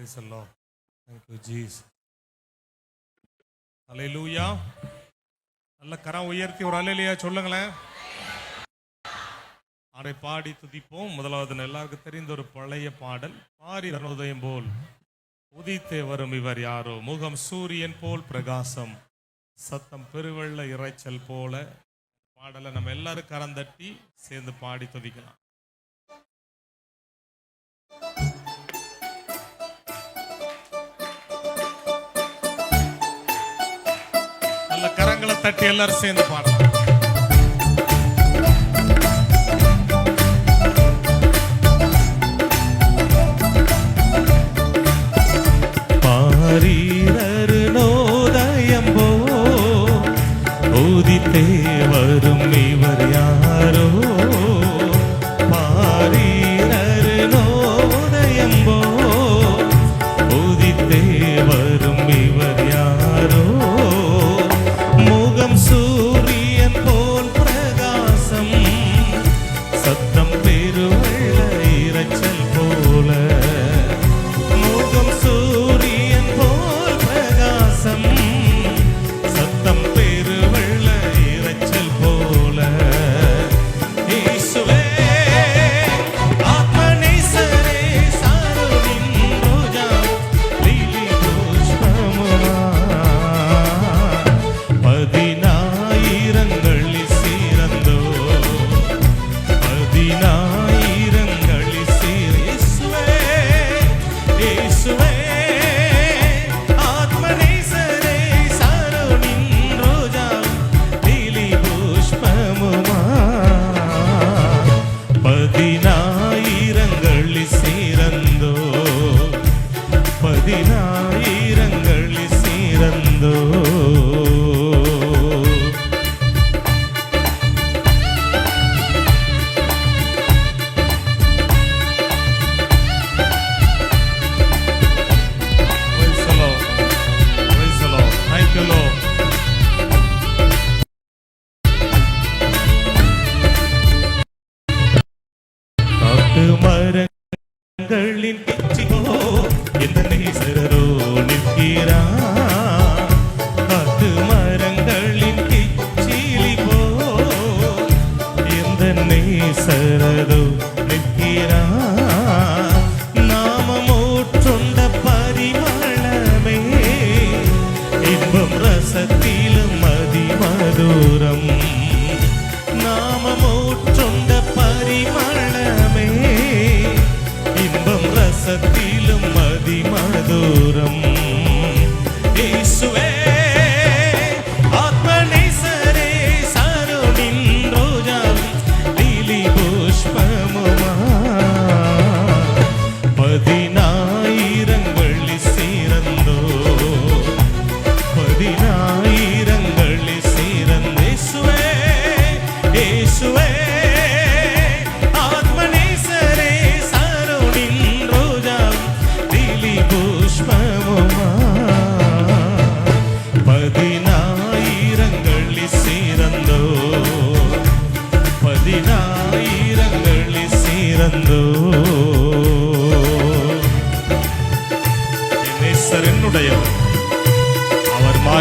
Price எல்லாம் thank you ஜீஸ் அலையிலூயா நல்ல கரம் உயர்த்தி ஒரு அலையிலையா சொல்லுங்களேன். அதை பாடி துதிப்போம். முதலாவது எல்லாருக்கும் தெரிந்த ஒரு பழைய பாடல். பாரி தனோதயம் போல் உதித்தே வரும் இவர் யாரோ? முகம் சூரியன் போல் பிரகாசம். சத்தம் பெருவெள்ள இறைச்சல் போல. பாடலை நம்ம எல்லாரும் கரந்தட்டி சேர்ந்து பாடி துதிக்கலாம். கரங்களை தட்டி எல்லாரும் சேர்ந்து பாடலாம் கண்களின் பிச்சிகோ எந்த நேசர மனசத்திலும் மதிமதூரம்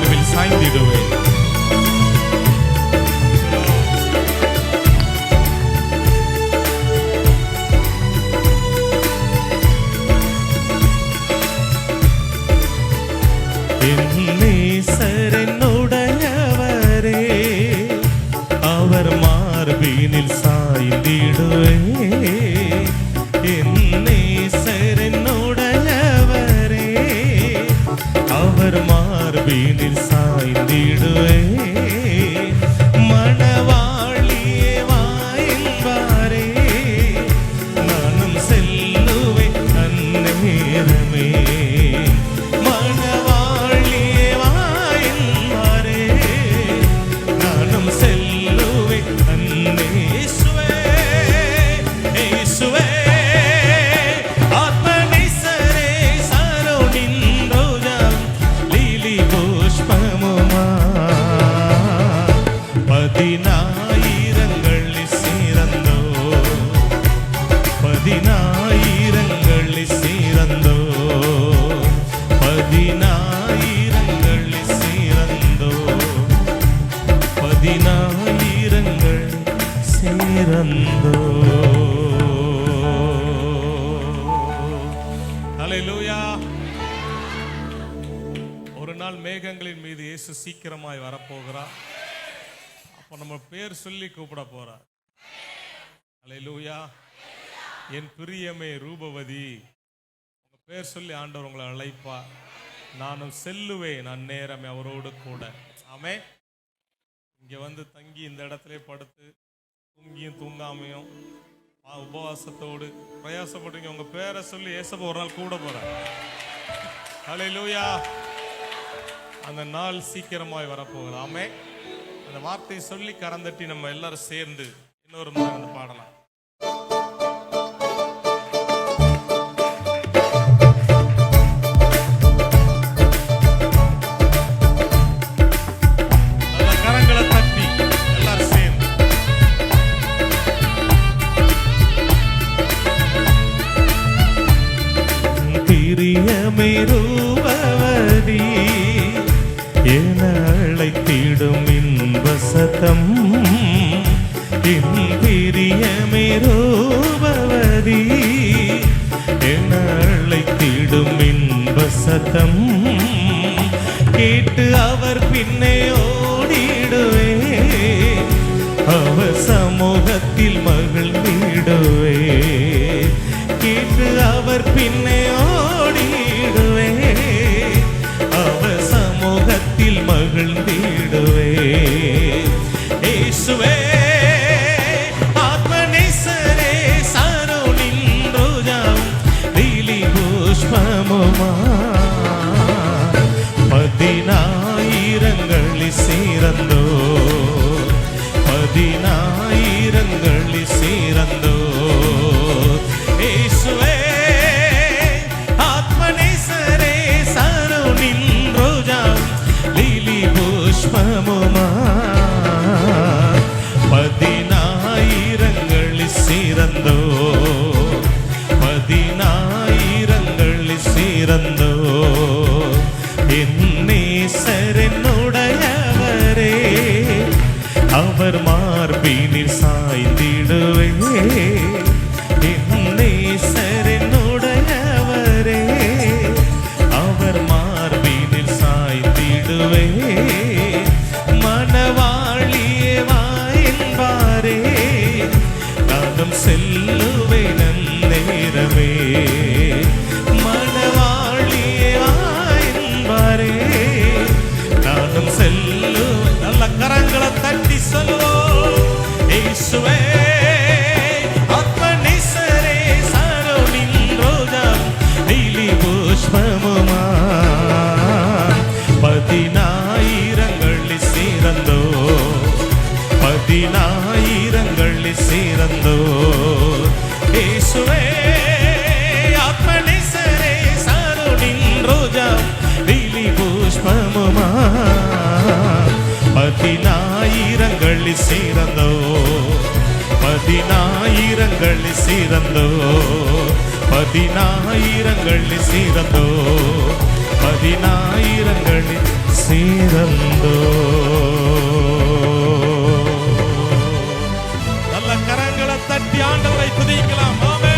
மார்பில் சாய்ந்திடுவேன் ஒரு நாள் மேகங்களின் மீது இயேசு சீக்கிரமாய் வரப்போகிறார் அப்போ நம்ம பேர் சொல்லி கூப்பிட போறார் ஹalleluya என் பிரியமே ரூபவதி உங்க பேர் சொல்லி ஆண்டவர் உங்களை அழைப்பா. நானும் செல்லுவேன் நான் நேரமே அவரோடு கூட. ஆமே இங்க வந்து தங்கி இந்த இடத்துல படுத்து தூங்கியும் தூங்காமையும் உபவாசத்தோடு பிரயாசப்படுறீங்க உங்க பேரை சொல்லி ஏசப்ப ஒரு நாள் கூட போறார். லூயா அந்த நாள் சீக்கிரமாய் வரப்போகுது. ஆமே அந்த வார்த்தையை சொல்லி கரந்தட்டி நம்ம எல்லாரும் சேர்ந்து இன்னொரு முறை வந்து பாடலாம். அவர் பதினாயிரங்களில் சீரந்தோ பதினாயிரங்களில் சீரந்தோ நல்ல கரங்களை தட்டி ஆண்டவரை துதிக்கலாம். ஆமே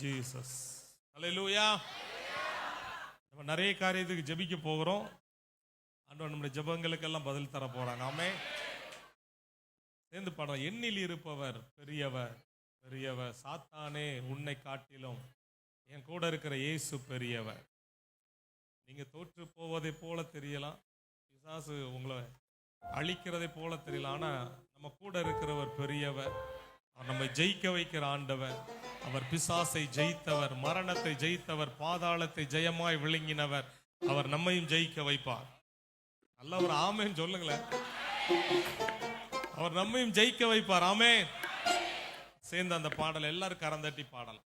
ஜீசஸ் நம்ம நிறைய காரியத்துக்கு ஜபிக்க போகிறோம். ஆண்டவர் நம்முடைய ஜெபங்களுக்கெல்லாம் பதில் தர போறாங்க. ஆமே சேர்ந்து பாடுறோம் எண்ணில் இருப்பவர் பெரியவர் பெரியவர். சாத்தானே உன்னை காட்டிலும் என் கூட இருக்கிற இயேசு பெரியவர். நீங்க தோற்று போவதை போல தெரியலாம். பிசாசு உங்களை அழிக்கிறதை போல தெரியல ஆனா நம்ம கூட இருக்கிறவர் பெரியவர். அவர் நம்மை ஜெயிக்க வைக்கிற ஆண்டவர். அவர் பிசாசை ஜெயித்தவர் மரணத்தை ஜெயித்தவர் பாதாளத்தை ஜெயமாய் விழுங்கினவர். அவர் நம்மையும் ஜெயிக்க வைப்பார். நல்ல ஒரு ஆமேன்னு சொல்லுங்களேன். அவர் நம்மையும் ஜெயிக்க வைப்பார் ஆமே சேர்ந்து அந்த பாடல் எல்லாரும் கரந்தட்டி பாடலாம்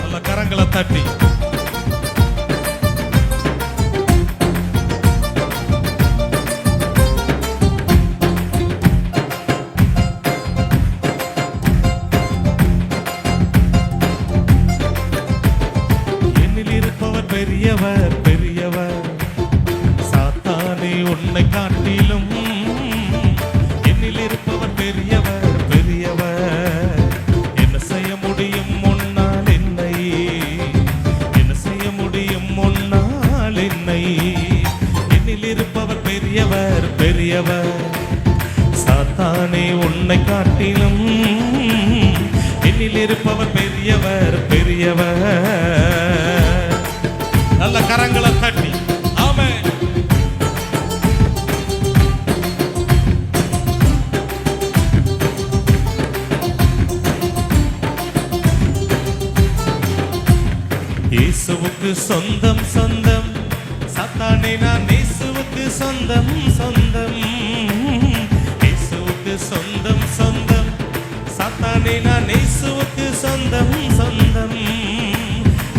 நல்ல கரங்களை தட்டி. நானே நான் இயேசுவுக்கு சொந்தம் சொந்தம்.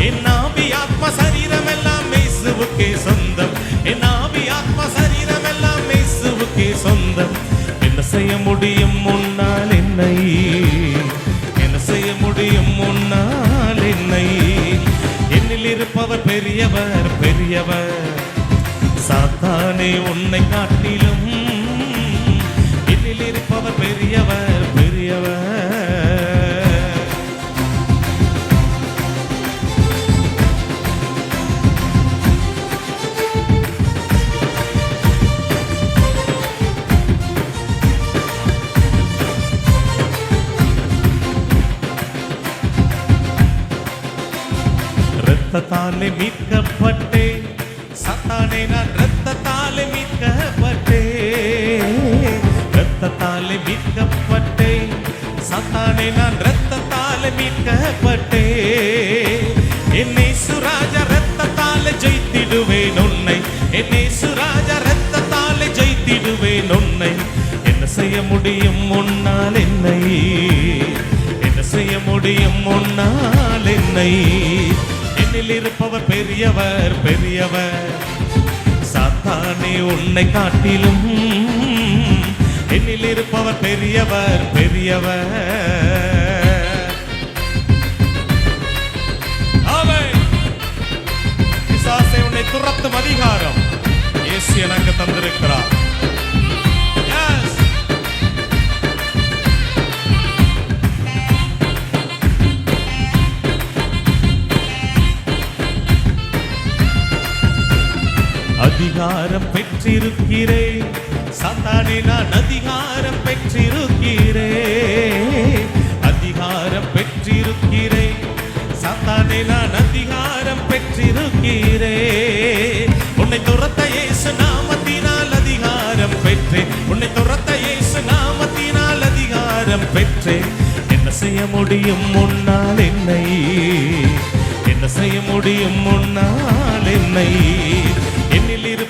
என் ஆவி ஆத்ம சரீரம் எல்லாம் இயேசுவுக்கே சொந்தம். என் ஆவி ஆத்ம சரீரம் எல்லாம் இயேசுவுக்கே சொந்தம். என்ன செய்ய முடியும் முன்னால் என்னை? என்ன செய்ய முடியும் முன்னால் என்னை? என்னில் இருப்பவர் பெரியவர் பெரியவர். சாத்தானே உன்னை காட்டிலும். என்னில் இருப்பவர் பெரியவர் பெரியவர். ரத்தத்தாலே மீட்கப்பட்டே. சத்தானே நான் ரத்தத்தாலே மீட்கப்பட்டே. ரத்தத்தாலே மீட்கப்பட்டே. சத்தானே நான் ரத்தத்தாலே மீட்கப்பட்டே. என்னை சுராஜ ரத்தத்தாலே ஜெயித்திடுவேன் உன்னை. என்னை சுராஜ ரத்தத்தாலே ஜெயித்திடுவேன் உன்னை. என்ன செய்ய முடியும் முன்னால் என்னை? என்ன செய்ய முடியும் முன்னால் என்னை? கண்ணில் இருப்பவர் பெரியவர் பெரியவர். சாத்தானே உன்னை காட்டிலும் என்னில் இருப்பவர் பெரியவர் பெரியவர். துரத்தும் அதிகாரம். இயேசு எனக்கு தந்திருக்கிறார். அதிகாரம் பெற்றிருக்கிறேன். சாத்தானே நான் அதிகாரம் பெற்றிருக்கிறேன். அதிகாரம் பெற்றிருக்கிறேன். சாத்தானே நான் அதிகாரம் பெற்றிருக்கிறேன். உன்னை துரத்த இயேசு நாமத்தினால் அதிகாரம் பெற்றேன். உன்னை துரத்த இயேசு நாமத்தினால் அதிகாரம் பெற்றேன். என்ன செய்ய முடியும்? முன்னால் என்னை. என்ன செய்ய முடியும்? முன்னால் என்னை.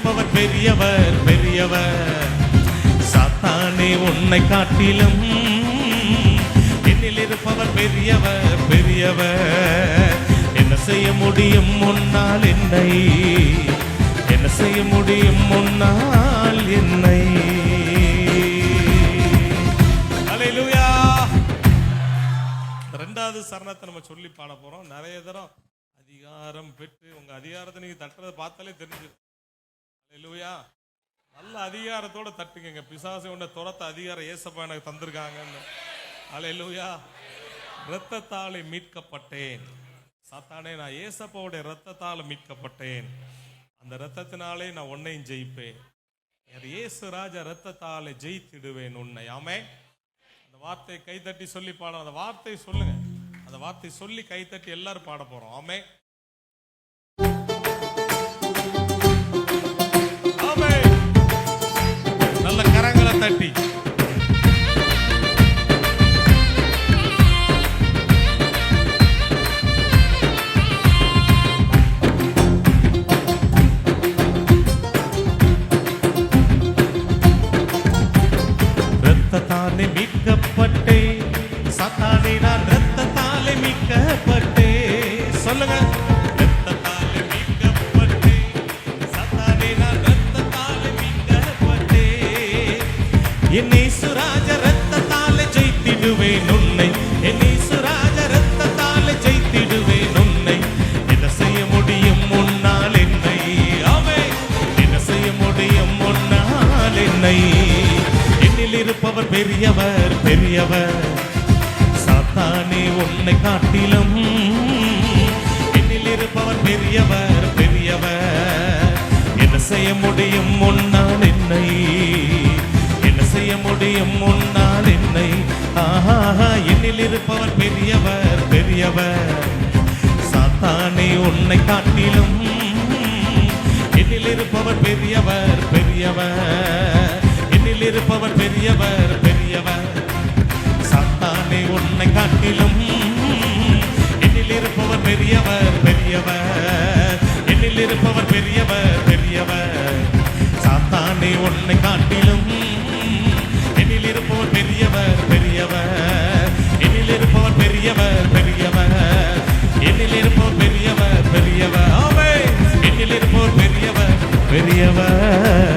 என்னில் பெரியவர் பெரியவர். சாத்தானே உன்னை காட்டிலும் என்னில் இருப்பவர் பெரியவர் பெரியவர். என்ன செய்ய முடியும் முன்னால் என்னை? என்ன செய்ய முடியும் முன்னால் என்னை? ரெண்டாவது சரணத்தை நம்ம சொல்லி பாட போறோம். நிறைய தரம் அதிகாரம் பெற்று உங்க அதிகாரத்தை நீங்க தட்டுறதை பார்த்தாலே தெரிஞ்சிடும். இல்லையா நல்ல அதிகாரத்தோட தட்டுக்கங்க. பிசாசு உன்னை துரத்த அதிகாரம் ஏசப்பா எனக்கு தந்திருக்காங்கன்னு. அல்லேலூயா இரத்தத்தாலே மீட்கப்பட்டேன். சாத்தானே நான் ஏசப்பாவுடைய இரத்தத்தால் மீட்கப்பட்டேன். அந்த இரத்தத்தினாலே நான் உன்னையும் ஜெயிப்பேன். என் இயேசு ராஜா ரத்தத்தாலே ஜெயித்திடுவேன் உன்னை. ஆமே அந்த வார்த்தையை கைத்தட்டி சொல்லி பாட. அந்த வார்த்தையை சொல்லுங்க. அந்த வார்த்தையை சொல்லி கைத்தட்டி எல்லாரும் பாட போறோம். ஆமே ஆமே முடியும் முன்னால் என்னை. என்ன செய்ய முடியும் முன்னால் என்னை. ஆஹா என்னில் இருப்பவர் பெரியவர் பெரியவர். சாத்தானே உன்னை காட்டிலும். என்னில் இருப்பவர் பெரியவர் பெரியவர். என்னில் இருப்பவர் பெரியவர் பெரியவர். சாத்தானே உன்னை காட்டிலும். என்னில் இருப்பவர் பெரியவர் பெரியவர். என்னில் இருப்பவர் பெரியவர் பெரியவர். சாத்தானே உன்னை காட்டிலும். என்னில் இருப்பவர் பெரியவர் பெரியவர். என்னில் இருப்பவர் பெரியவர் பெரியவர். என்னில் இருப்பவர் பெரியவர் பெரியவர். ஆமே என்னில் இருப்பவர் பெரியவர் பெரியவர்.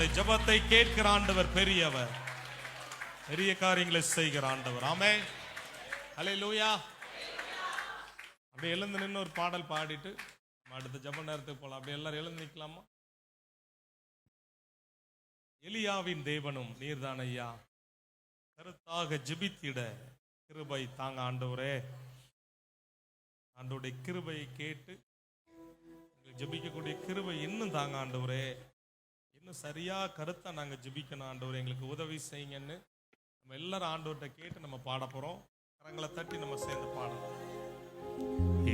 ஜபத்தை ஜெபத்தை கேட்கிற ஆண்டவர் பெரியவர் பெரிய காரியங்களை செய்கிற ஆண்டவர். ஆமே ஹalleluya. அப்படியே எழுந்து நின்று ஒரு பாடல் பாடிட்டு அடுத்த ஜெப நேரத்துக்கு போகலாம் அப்படியே எல்லாரும் எழுந்து நிக்கலாமா? எலியாவின் தேவனும் நீர்தான் ஐயா. கருத்தாக ஜெபித்திட கிருபை தாங்க ஆண்டவரே. ஆண்டவருடைய கிருபையை கேட்டு ஜபிக்கக்கூடிய ஜெபிக்கக்கூடிய கிருபை இன்னும் தாங்க ஆண்டவரே. இன்னும் சரியா கருத்தை நாங்க ஜிபிக்கணும் ஆண்டவர். எங்களுக்கு உதவி செய்யுங்கன்னு நம்ம எல்லாரும் ஆண்டவர்கிட்ட கேட்டு நம்ம பாட போறோம். கரங்களை தட்டி நம்ம சேர்ந்து பாடலாம்.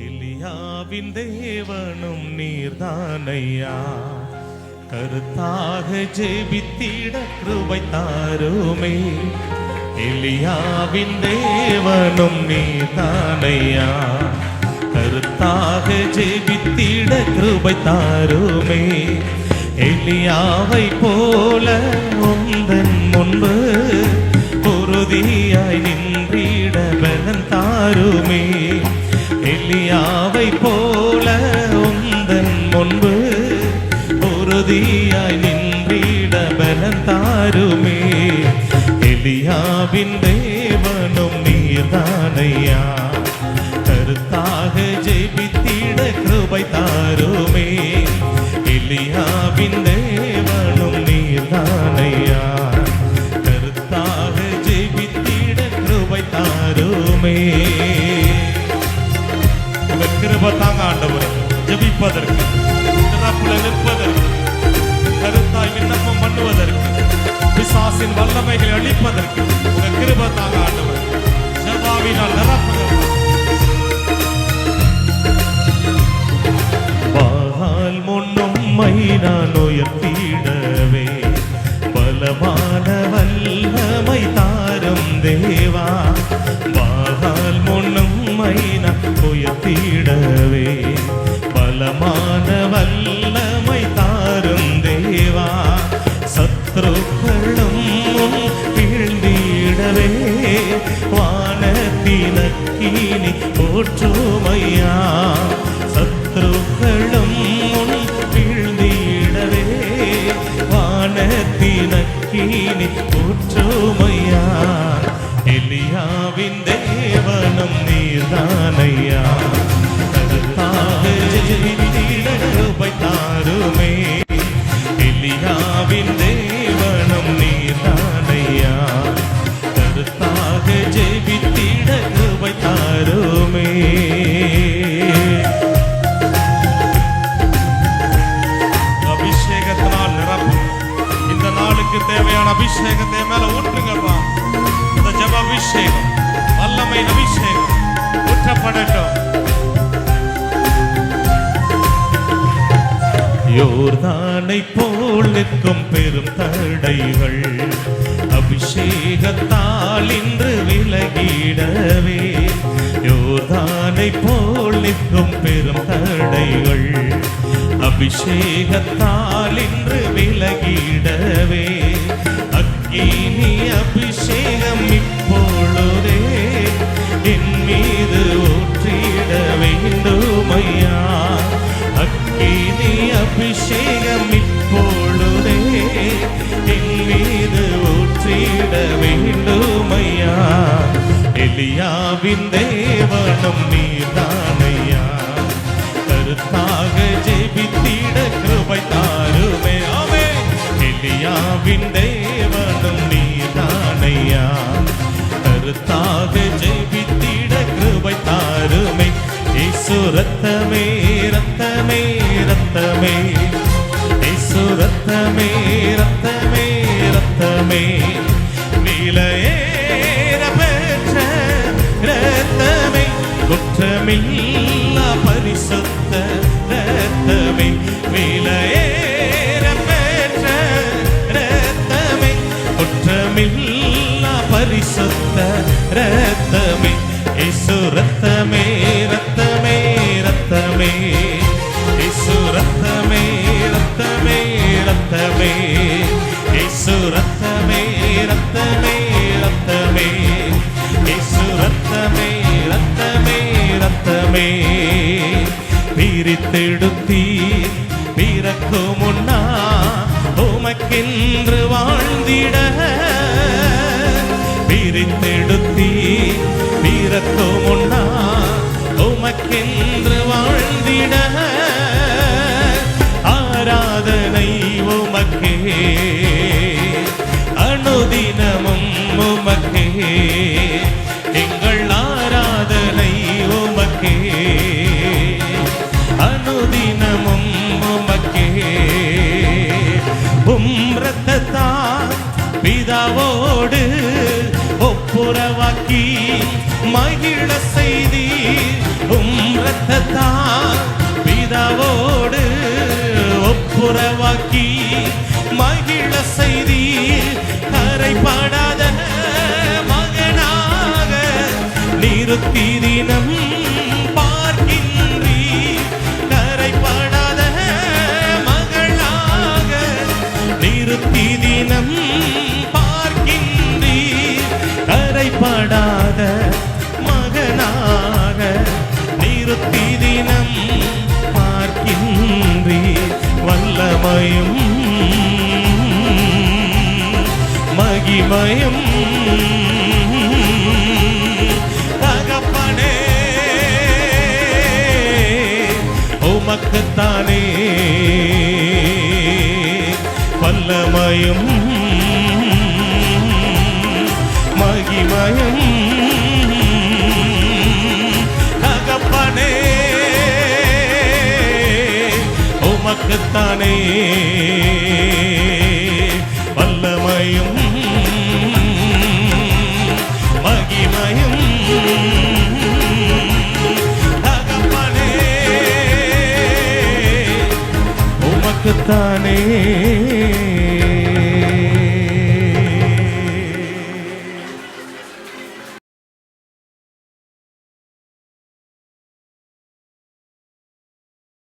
எலியாவின் தேவனும் நீர்தானையா? கருத்தாக ஜெபித்திட கிருபை தாருமே. எலியாவின் தேவனும் நீர்தானையா? கருத்தாக ஜெபித்திட கிருபை தாருமே. எளியாவை போல உந்தன் முன்பு உறுதியாய் நின்றிட பலன் தாருமே. எளியாவை போல உந்தன் முன்பு உறுதியாய் நின்றிட பலன் தாருமே. எளியாவின் தேவனும் நீர்தானையா. கருத்தாக ஜெபித்திட கிருபை தாருமே. எலியாவின் தேவனும் நீர்தானையா. கருத்தாக ஜெபித்திட கிருபை தாருமே. உங்க கிருபை தாங்க ஆண்டவர். ஜெபிப்பதற்கு நிற்பதற்கு கருத்தாய் விண்ணப்பம் பண்ணுவதற்கு பிசாசின் வல்லமைகளை அழிப்பதற்கு உங்க கிருபை தாங்க ஆண்டவர். ஜபாவினால் நிரப்புங்க நான் உயர்த்திடவே. பலமான காரணம் நீர்தானையா? கருத்தாக ஜெயித்திட தாருமே. எலியாவின் தேவனும் யோர்தானை போல் நிற்கும் பெரும் தடைகள். அபிஷேகத்தால் இன்று விலகிடவே. யோதானை போல் நிற்கும் பெரும் தடைகள். அபிஷேகத்தால் இன்று விலகிடவே. அக்கீ எலியாவின் தேவனும் நீர்தானையா? கருத்தாக ஜெபித்திட கிருபை தாருமே. ஆமே. எலியாவின் தேவனும் நீர்தானையா? கருத்தாக ஜெபித்திட கிருபை தாருமே. இயேசு ரத்தமே ரத்தமே ரத்தமே. இயேசு ரத்தமே ரத்தமே ரத்தமே. நீலையே பரிசுத்த ரத்தமே விலையேற பெற்ற ரத்தமே. குற்றமில்லா பரிசுத்த ரத்தமே இசு ரத்தமே ரத்தமே ரத்தமே. இயேசு ரத்தமே ரத்தமே ரத்தமே. இயேசு ரத்தமே ரத்தமே ரத்தமே. இயேசு ரத்தமே ரத்தமே ரத்தமே பிரித்தெடுத்தீர் பிறக்கும் முன்னா உமக்கென்று வாழ்ந்திட. பிரித்தெடுத்தீ பிறக்கும் முன்னா உமக்கென்று வாழ்ந்திட. ஆராதனை உமக்கே அனுதினமும் உமக்கே. மகிழ செய்தி உம் ரத்தத்தா பிதாவோடு ஒப்புரவாக்கி மகிழ செய்தி கரைப்படாத மகனாக நிறுத்தி தினம் பார்க்கின்றீ கரைப்படாத மகளாக நிறுத்தி தினம் வல்லமையும் மகிமையும். தகப்பனே உமக்குத்தானே. வல்லமையும் மகிமையும். உமக்குத்தானே வல்லமையும் மகிமையும் தகப்பனே. உமக்குத்தானே.